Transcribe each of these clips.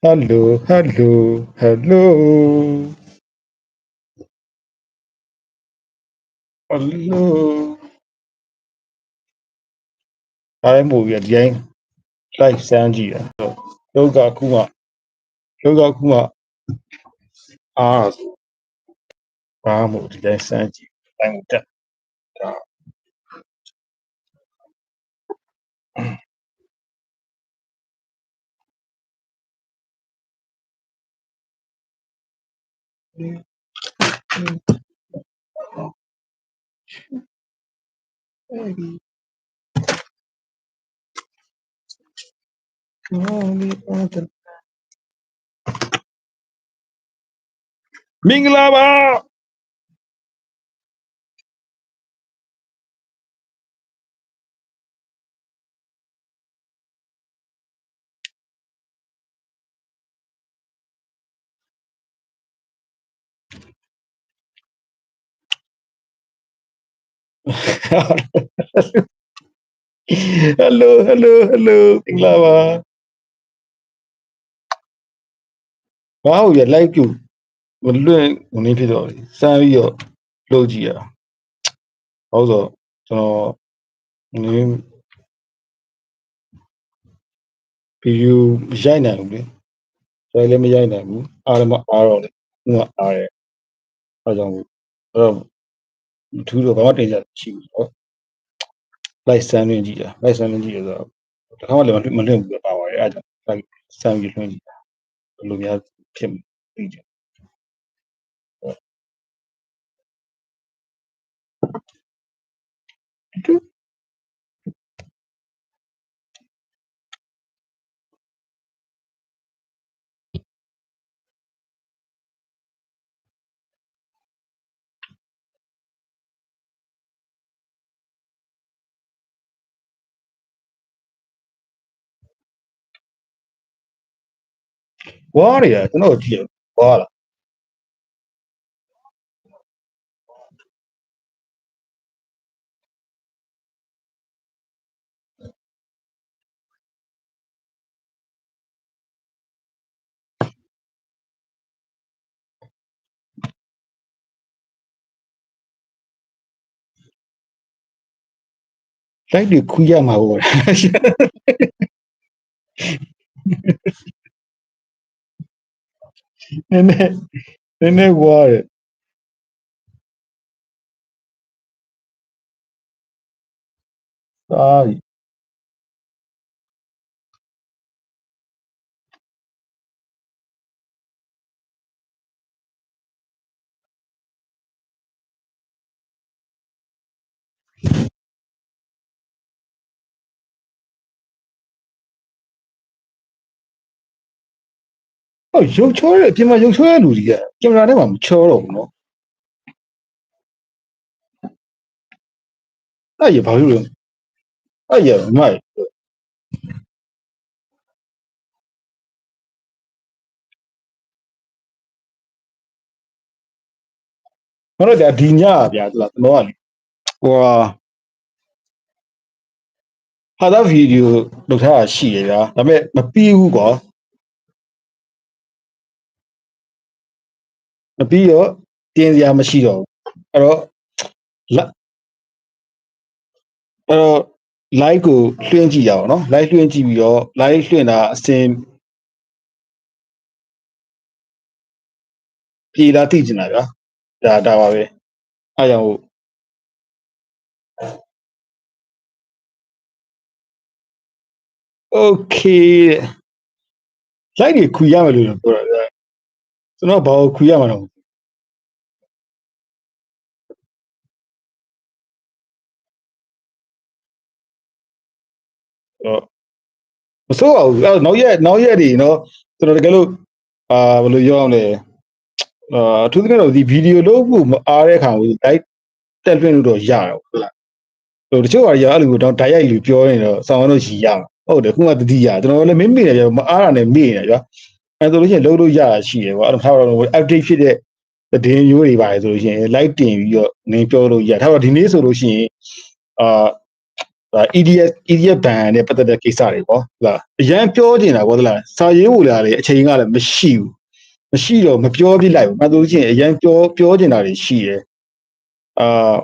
Hello, hello, hello. Hello. အားရမို့ပြီးဒီတိုင်း live စမ်းကြည့်ရလောကခုမှလောကခုမှအားဆိုဘာမို့ဒီတိုင်းစမ်းကြည့်တိုင်းကိုတက်ဒါ Ừm. Ừm. Ừm. Ừm. Ồ, đi င်္ဂလာပါ hello hello hello မင်္ဂလာပါဘာဟုတ်ရ live ကြည့်မလွင့်ဝင်နေဖြစ်တော့လေစမ်းပြီးတော့လုပ်ကြည့်ရအောင်ဟုတ်ဆိုကျွန်တော်နင်းဗီဒီယိုရိုက်နိုင်ဘူးလေဆိုလည်းမရိုက်နိုင်ဘူးအားလည်းမအားတော့လေခုကအားရဲအဲကြောင့်အဲ့တော့ မထူးတော့ဘာမှတင်ကြရှိဘူးဟောလိုက်စမ်းနေကြည့်တာလိုက်စမ်းနေကြည့်ရဆိုတော့တခါမှလည်းမလွင့်ဘူးပါပါတယ်အဲကြောင့်လိုက်စမ်းပြီးလွှင့်ကြည့်တာဘယ်လိုများဖြစ်မသိကြ ဝါးတွေကကျွန်တော်ကြည့်ရဝါးလားလိုက်တွေခူးရမှာပေါ့ နည်းန ည်းနည်းနည်းဝါးတယ်အာကြီးဟောရုပ်ချောတဲ့အပြင်မှာရုပ်ချောတဲ့လူကြီးကကင်မရာထဲမှာမချောတော့ဘူးနော်အဲ့ရဘာလို့လဲအဲ့ရမိုက်မလို့ဒါဒီညဗျာသူကကျွန်တော်ကလေဟိုဟာတာဗီဒီယိုလုပ်ထားတာရှိရဗျာဒါပေမဲ့မပြီးဘူးကွာမ ပြီးတော့တင်စရာမရှိတော့ဘူးအဲ့တော့လက်အဲ့တော့ live ကိုလွှင့်ကြည့်ရအောင်နော် live လွှင့်ကြည့်ပြီးတော့ live လွှင့်တာအစင်ပြေလာသိကျင်တာဗျာဒါဒါပါပဲအဲ့ကြောင့် okay လိုက်တွေခူရမယ်လို့ပြောတာဗျာ ကျွန်တော်ဘာကိုခူရမှာတော့တော့မစိုးပါဘူးအဲ့နောက်ရက်နောက်ရက်တွေနော်ကျွန်တော်တကယ်လို့အာဘယ်လိုပြောအောင်လဲအာအထူးသဖြင့်တော့ဒီဗီဒီယိုလုပ်ဖို့မအားတဲ့ခါကို live တက်လွှင့်လို့တော့ရတော့ဟုတ်လားဟိုတချို့ဟာကြီးအဲ့လိုတော့ direct လူပြောနေတော့ဆောင်းလို့ရှိရမှာဟုတ်တယ်ခုမှတတိယကျွန်တော်လည်းမင်းမေ့နေကြမအားတာနဲ့မေ့နေကြဗျာ အဲ့ဆိုလို့ရှိရင်လုပ်လို့ရတာရှိတယ်ကွာအဲ့တော့ထားတော့ update ဖြစ်တဲ့သတင်းမျိုးတွေပါတယ်ဆိုလို့ရှိရင် live တင်ပြီးတော့နင်းပြောလို့ရထားတော့ဒီနေ့ဆိုလို့ရှိရင်အာဒါ EDS EDS ဘန်နဲ့ပတ်သက်တဲ့ကိစ္စတွေပေါ့ဟုတ်လားအရန်ပြောနေတာပေါ့ဟုတ်လားစာရေးဖို့လာလေအချိန်ကလည်းမရှိဘူးမရှိတော့မပြောပြလိုက်ဘူးမှသူချင်းအရန်ပြောပြောနေတာတွေရှိတယ်အာ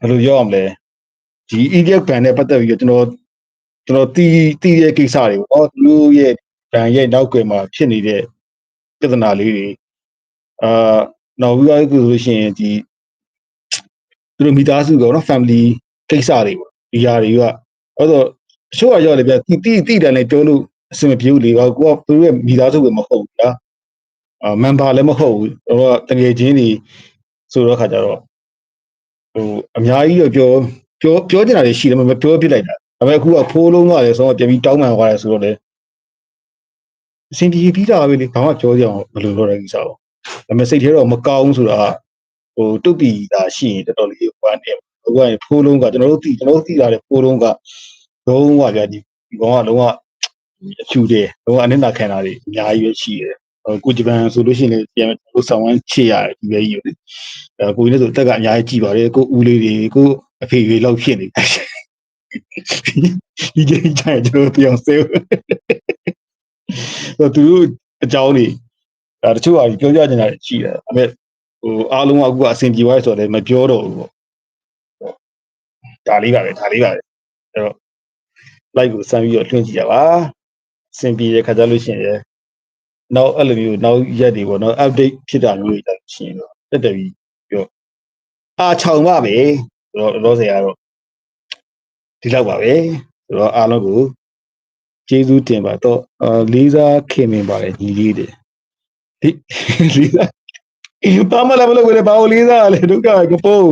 ဘယ်လိုပြောရမလဲဒီ EDS ဘန်နဲ့ပတ်သက်ပြီးတော့ကျွန်တော်ကျွန်တော်တီးတီးရဲ့ကိစ္စတွေပေါ့သူတို့ရဲ့ ဘန်ရဲ့နောက်ကွယ်မှာဖြစ်နေတဲ့ပြဿနာလေးတွေအာနောက်ပြီးတော့ဆိုလို့ရှိရင်ဒီသူတို့မိသားစုကောနော် family ကိစ္စတွေပေါ့ဒီຢာတွေကအဲ့တော့တချို့ကကြောက်လေဗျတီတီတီတန်လည်းပြောလို့အဆင်မပြေဘူးလေကွာကိုကသူတို့ရဲ့မိသားစုပဲမဟုတ်ဘူးဗျာအာ member လည်းမဟုတ်ဘူးတော့တကယ်ချင်းတွေဆိုတော့ခါကြတော့ဟိုအများကြီးတော့ပြောပြောပြောနေတာတွေရှိတယ်မပြောပြလိုက်တာဒါပေမဲ့အခုကဖိုးလုံးကလည်းဆိုတော့ပြန်ပြီးတောင်းပန်သွားတယ်ဆိုတော့လေ အဆင်ပြေပြီးတာပဲလေဘာမှပြောကြအောင်ဘယ်လိုလုပ်ရကိစ္စပေါ့ဒါပေမဲ့စိတ်ထဲတော့မကောင်းဆိုတာဟိုတုတ်တီတာရှိရင်တော်တော်လေးဟိုကနေဟိုကဖိုးလုံးကကျွန်တော်တို့သိကျွန်တော်တို့သိတာလေဖိုးလုံးကလုံးဝကြာဒီဒီကောင်ကလုံးဝအဖြူတယ်လုံးဝအနစ်နာခံတာတွေအများကြီးပဲရှိတယ်ဟိုကိုဂျပန်ဆိုလို့ရှိရင်လည်းပြန်တို့ဆောင်ဝမ်းချစ်ရတယ်ဒီပဲကြီးကိုလေအဲကိုကြီးလည်းဆိုတက်ကအများကြီးကြည်ပါတယ်ကိုဦးလေးတွေကိုအဖေတွေလောက်ဖြစ်နေတယ်ဒီကြိမ်ကျရင်ကျွန်တော်ပြောင်း ဆဲဟိုသူတို့အကြောင်းတွေအဲတချို့ဟာပြောကြနေတာရှိတယ်ဒါပေမဲ့ဟိုအားလုံးကအခုကအဆင်ပြေသွားဆိုတော့လည်းမပြောတော့ဘူးပေါ့ဒါလေးပါပဲဒါလေးပါပဲအဲ့တော့ like ကိုစမ်းပြီးတော့လွှင့်ကြည့်ကြပါအဆင်ပြေတဲ့ခါကြလို့ရှိရင်နောက်အဲ့လိုမျိုးနောက်ရက်တွေပေါ့နော် update ဖြစ်တာမျိုးတွေကြလို့ရှိရင်တော့တက်တယ်ပြီးပြောအာခြောင်ပါပဲဆိုတော့တော့ဆရာကတော့ဒီလောက်ပါပဲဆိုတော့အားလုံးကို ကျေးဇူးတင်ပါတော့အာလေးစားခင်မင်ပါတယ်ညီလေးတွေဒီလေးစားဘာမှလည်းမလုပ်ဘူးလေဘာလို့လေးစားလဲဒုက္ခကပိုး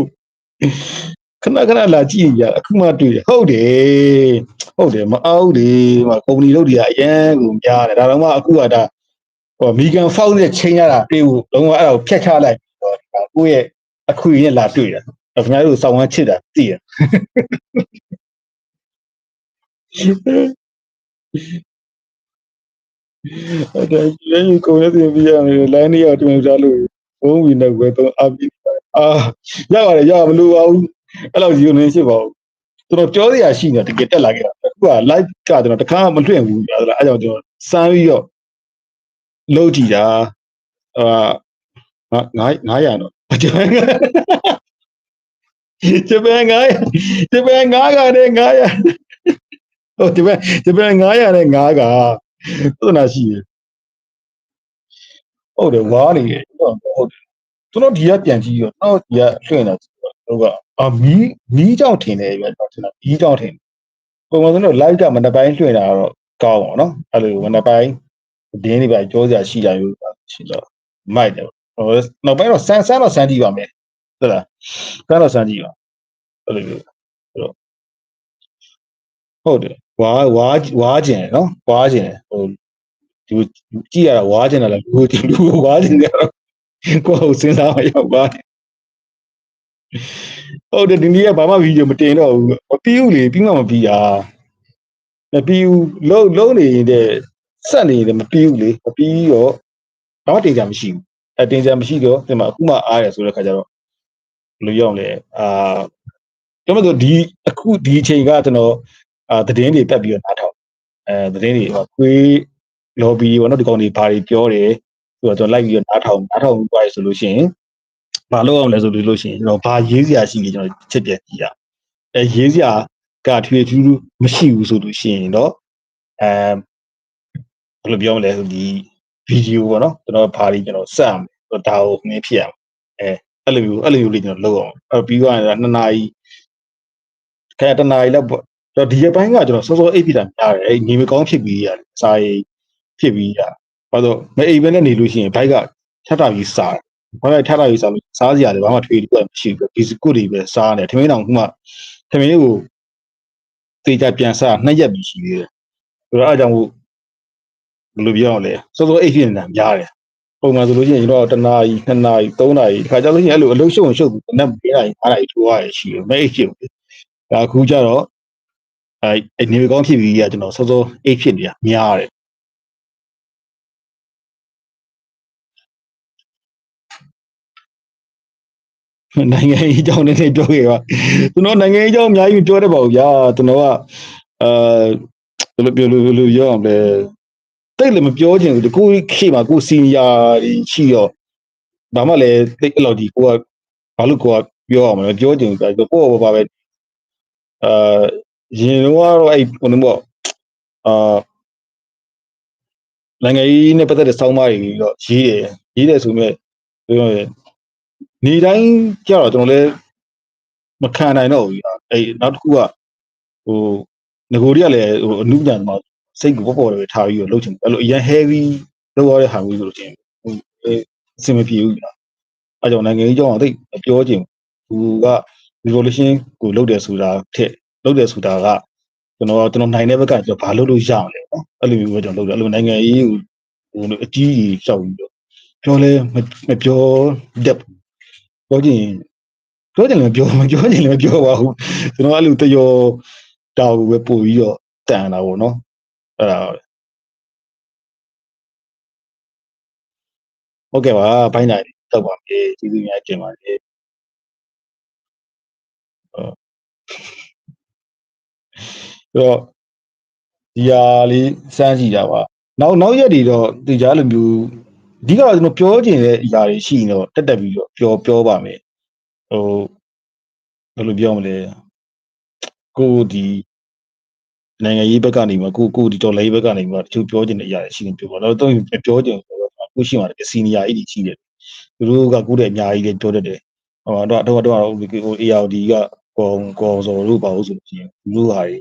ခဏခဏလာကြည့်ရအခုမှတွေ့တယ်ဟုတ်တယ်ဟုတ်တယ်မအောင်လေမကုမ္ပဏီလုပ်တွေကအရန်ကိုများတယ်ဒါတော့မှအခုကဒါဟိုမီကန်ဖောက်နဲ့ချိန်ရတာပြေးဖို့လုံးဝအဲ့ဒါကိုဖျက်ချလိုက်ပြီးတော့ဒီကကိုယ့်ရဲ့အခွေနဲ့လာတွေ့တာခင်ဗျားတို့စောင်းဝမ်းချစ်တာသိရ ဟုတ်တယ်ဒီကိုယ်နဲ့ပြင်ပြရမယ်လိုင်းနေရောက်တင်ပြလို့ဘုံဝီနဲ့ပဲတော့အပိအာရပါတယ်ရမလို့ပါဘူးအဲ့လိုယူနေရှိပါဘူးကျွန်တော်ပြောစရာရှိနေတကယ်တက်လာခဲ့တာအခုက live ကကျွန်တော်တခါမှမလွှင့်ဘူးအဲ့ဒါအဲ့ကြောင့်ကျွန်တော်စမ်းပြီးတော့လုပ်ကြည့်တာအာ9 900တော့ဂျပန်ဂျပန်900ဂျပန်900နဲ့900 ဟုတ်ဂျပန်ဂျပန်900နဲ့900ကသနာရှိတယ်ဟုတ်တယ်ဝါနေတယ်ဟုတ်တယ်ကျွန်တော်ဒီကပြန်ကြည့်ရောတော့ဒီကလွှင့်တာတို့ကအာမီးမီးကြောင့်ထင်တယ်ပြတော့ကျွန်တော်မီးကြောင့်ထင်ပုံမှန်ဆိုတော့ live ကမနက်ပိုင်းလွှင့်တာတော့ကောင်းပါတော့အဲ့လိုမနက်ပိုင်းဒင်းတွေပဲကြောစရာရှိကြရောရှိတော့မိုက်တယ်ဟိုနောက်ပိုင်းတော့ဆန်းဆန်းတော့ဆန်းကြည့်ပါမယ်ဟုတ်လားဆန်းတော့ဆန်းကြည့်ပါအဲ့လိုမျိုးအဲ့တော့ ဟုတ်တယ်ဝါဝါဝါကျင်နော်ဝါကျင်ဟိုဒီကြည့်ရတာဝါကျင်တယ်လားလူလူဝါကျင်တယ်ကိုယ်စဉ်းစားမရောက်ပါဟုတ်တယ်ဒီနေ့ကဘာမှဗီဒီယိုမတင်တော့ဘူးမပြီးဘူးလေပြီးမှမပြီးတာမပြီးဘူးလုံးလုံးနေတဲ့ဆက်နေတယ်မပြီးဘူးလေမပြီးတော့ဘာမှတင်ကြမရှိဘူးအတင်ကြမရှိတော့ဒီမှာအခုမှအားရဆိုတဲ့ခါကျတော့ဘယ်လိုရောက်လဲအာကျွန်တော်တို့ဒီအခုဒီအချိန်ကကျွန်တော် အာသတင်းတွေတက်ပြီးတော့နားထောင်အဲသတင်းတွေဟိုခွေး lobby ဘောနော်ဒီကောင်တွေဘာတွေပြောတယ်ဆိုတော့ကျွန်တော်လိုက်ပြီးတော့နားထောင်နားထောင်သွားရဆိုလို့ရှိရင်ဘာလုပ်အောင်လဲဆိုလို့ရှိရင်ကျွန်တော်ဘာရေးစရာရှိလဲကျွန်တော်ချက်ပြကြည့်ရအဲရေးစရာကထွေထူးထူးမရှိဘူးဆိုလို့ရှိရင်တော့အဲဘယ်လိုပြောမလဲဆိုဒီဗီဒီယိုပေါ့နော်ကျွန်တော်ဘာတွေကျွန်တော်စမ်းမယ်ဒါကိုငင်းဖြစ်ရမယ်အဲအဲ့လိုမျိုးအဲ့လိုမျိုးလေးကျွန်တော်လုပ်အောင်အဲ့ပြီးသွားရင်နှစ်နာရီခဲတနာရီလောက်ပေါ့ တော့ဒီရပိုင်းကကျွန်တော်စောစောအိပ်ဖြစ်တာများတယ်အဲ့နေမကောင်းဖြစ်ပြီးရတယ်စာရေးဖြစ်ပြီးရဘာလို့မအိပ်ပဲနဲ့နေလို့ရှိရင်ဘိုက်ကထပ်တာပြီးစားဘာလဲထပ်တာပြီးစားလို့စားစရာလည်းဘာမှထွေးတူမရှိဘူးဒီစကုတ်တွေပဲစားတယ်ထမင်းတောင်ခုမှထမင်းလေးကိုတေးကြပြန်စားနှစ်ရက်ပြီးရှိသေးတယ်ဆိုတော့အားကြောင့်ဘယ်လိုပြောရလဲစောစောအိပ်ဖြစ်နေတာများတယ်ပုံမှန်ဆိုလို့ရှိရင်ကျွန်တော်တနာရီ2နာရီ3နာရီဒီခါကျလို့ရှိရင်အဲ့လိုအလုံးရှုံရှုပ်ပြီးနက်4နာရီ5နာရီထိုးရတယ်ရှိတယ်မအိပ်ဖြစ်ဘူးဒါအခုကျတော့ အဲနေကောင်းဖြစ်ပြီးကကျွန်တော်စောစောအိပ်ဖြစ်နေတာများတယ်နိုင်ငံရေးအကြောင်းနည်းနည်းပြောခဲ့ပါကျွန်တော်နိုင်ငံရေးအကြောင်းအများကြီးမပြောတတ်ပါဘူးဗျာကျွန်တော်ကအဲဘယ်လိုပြောလို့ဘယ်လိုပြောအောင်လဲတိတ်လည်းမပြောချင်ဘူးတကူခေမှာကိုစီနီယာကြီးရှိတော့ဘာမှလည်းတိတ်အဲ့လောက်ဒီကိုကဘာလို့ကိုကပြောအောင်မလဲပြောချင်ဘူးကြာကိုကဘာပဲအာ ရင်တော့အဲ့ဘယ်လိုပေါ့အာနိုင်ငံရေးနဲ့ပတ်သက်တဲ့စောင်းမတွေတော့ရေးတယ်ရေးတယ်ဆိုမဲ့ပြောရနေတိုင်းကြောက်တော့ကျွန်တော်လည်းမခံနိုင်တော့ဘူးအဲ့နောက်တစ်ခုကဟိုငကိုတွေကလည်းဟိုအနုပညာသမားစိတ်ကိုပေါ်ပေါ်တွေထားပြီးတော့လှုပ်ချင်တယ်အဲ့လိုအရင် heavy လောက်ရတဲ့ဟာမျိုးဆိုလို့ချင်းဟိုအဆင်မပြေဘူးညာအဲကြောင့်နိုင်ငံရေးကြောင်းအသိပြောချင်သူက revolution ကိုလုပ်တယ်ဆိုတာထက် လုပ်တယ်ဆိုတာကကျွန်တော်ကျွန်တော်နိုင်တဲ့ဘက်ကကျွန်တော်ဘာလုပ်လို့ရအောင်လဲနော်အဲ့လိုမျိုးပဲကျွန်တော်လုပ်တယ်အဲ့လိုနိုင်ငံရေးကိုဟိုအကြီးကြီးရှောက်ပြီးတော့ပြောလဲမပြောတတ်ပြောချင်ပြောချင်လည်းပြောမပြောချင်လည်းပြောပါဘူးကျွန်တော်အဲ့လိုတရောတာကိုပဲပို့ပြီးတော့တန်တာပေါ့နော်အဲ့ဒါဟုတ်ကဲ့ပါဘိုင်းနိုင်တောက်ပါမယ်ကျေးဇူးများတင်ပါတယ် ဆိုတော့ဒီဟာလေးစမ်းကြည့်တာပါနောက်နောက်ရက်တွေတော့ဒီကြားလိုမျိုးအဓိကတော့ကျွန်တော်ပြောချင်တဲ့အရာတွေရှိရင်တော့တက်တက်ပြီးတော့ပြောပြောပါမယ်ဟိုဘယ်လိုပြောမလဲကိုဒီနိုင်ငံရေးဘက်ကနေမှကိုကိုဒီတော်လေးဘက်ကနေမှတချို့ပြောချင်တဲ့အရာတွေရှိရင်ပြောပါတော့တော့ပြောချင်ဆိုတော့ကိုရှိမှလည်းစီနီယာအကြီးရှိတယ်သူတို့ကကိုတဲ့အများကြီးလည်းပြောတတ်တယ်ဟိုတော့တော့တော့ဟို ARD က ကောကောစော်လို့ပါလို့ဆိုရင်သူတို့ဟာတွေ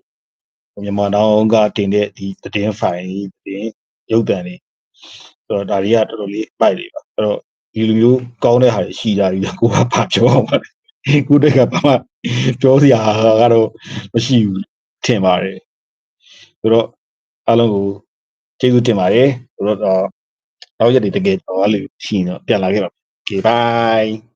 မြန်မာနောင်ကတင်တဲ့ဒီတည်င်းဖိုင်တင်ရုပ်တံတွေဆိုတော့ဒါတွေကတော်တော်လေးပိုက်တွေပါအဲ့တော့ဒီလိုမျိုးကောင်းတဲ့ဟာတွေရှိကြပြီကိုကဘာပြောအောင်ပါလဲကိုတက်ကဘာမှပြောစရာကတော့မရှိဘူးထင်ပါတယ်ဆိုတော့အားလုံးကိုကျေးဇူးတင်ပါတယ်ဆိုတော့နောက်ရက်တွေတကယ်တော့အဲ့လိုရှိရင်တော့ပြန်လာခဲ့ပါ Okay bye